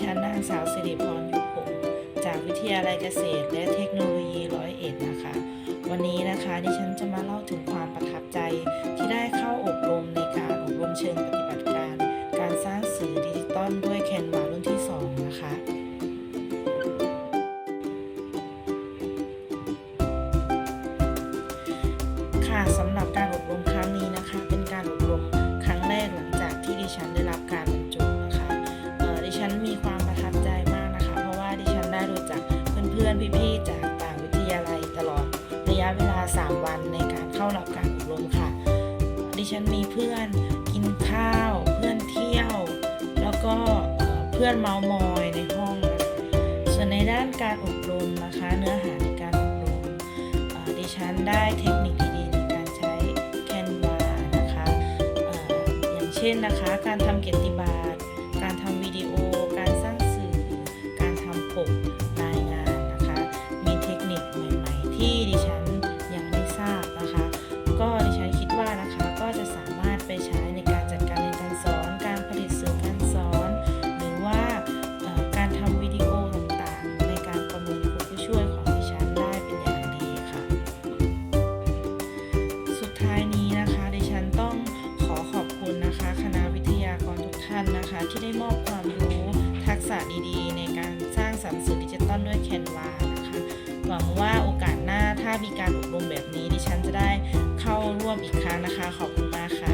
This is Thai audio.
ฉันนางสาวสิริพรยุพงจากวิทยาลัยเกษตร และเทคโนโลยีร้อยเอ็ดนะคะ วันนี้นะคะดิฉันจะมาเล่าถึงความประทับใจที่ได้เข้าอบรมในการอบรมเชิงปฏิบัติการ การสร้างสื่อดิจิตอลด้วยแคนวารุ่นที่ 2 นะคะค่ะสำหรับการอบรมครั้งนี้นะคะ เป็นการอบรมครั้งแรกหลังจากที่ดิฉันได้รับการ พื่อนๆพี่ๆจากต่างวิทยาลัยตลอดระยะเวลา 3 วันในการเข้ารับการอบรมค่ะ ดิฉันมีเพื่อนกินข้าว เพื่อนเที่ยว แล้วก็เพื่อนเมามอยในห้องนะส่วนในด้านการอบรมนะคะเนื้อหาในการอบรมดิฉันได้เทคนิคดีๆในการใช้ Canva นะคะอออย่างเช่นนะคะ การทำเกียรติบัตรการทำวิดีโอการ ที่ดิฉันยังไม่ทราบนะคะ ก็ดิฉันคิดว่านะคะก็จะสามารถไปใช้ในการจัดการเรียนการสอน การผลิตสื่อการสอน หรือว่าการทำวิดีโอต่างๆ ในการประเมินครูผู้ช่วยของดิฉันได้เป็นอย่างดีค่ะ สุดท้ายนี้นะคะดิฉันต้องขอขอบคุณนะคะคณะวิทยากรทุกท่านนะคะ ที่ได้มอบความรู้ทักษะดีๆ ในการสร้างสรรค์สื่อดิจิตอลด้วยแคนวานะคะหวังว่า มีการอบรมแบบนี้ดิฉันจะได้เข้าร่วมอีกครั้งนะคะ ขอบคุณมากค่ะ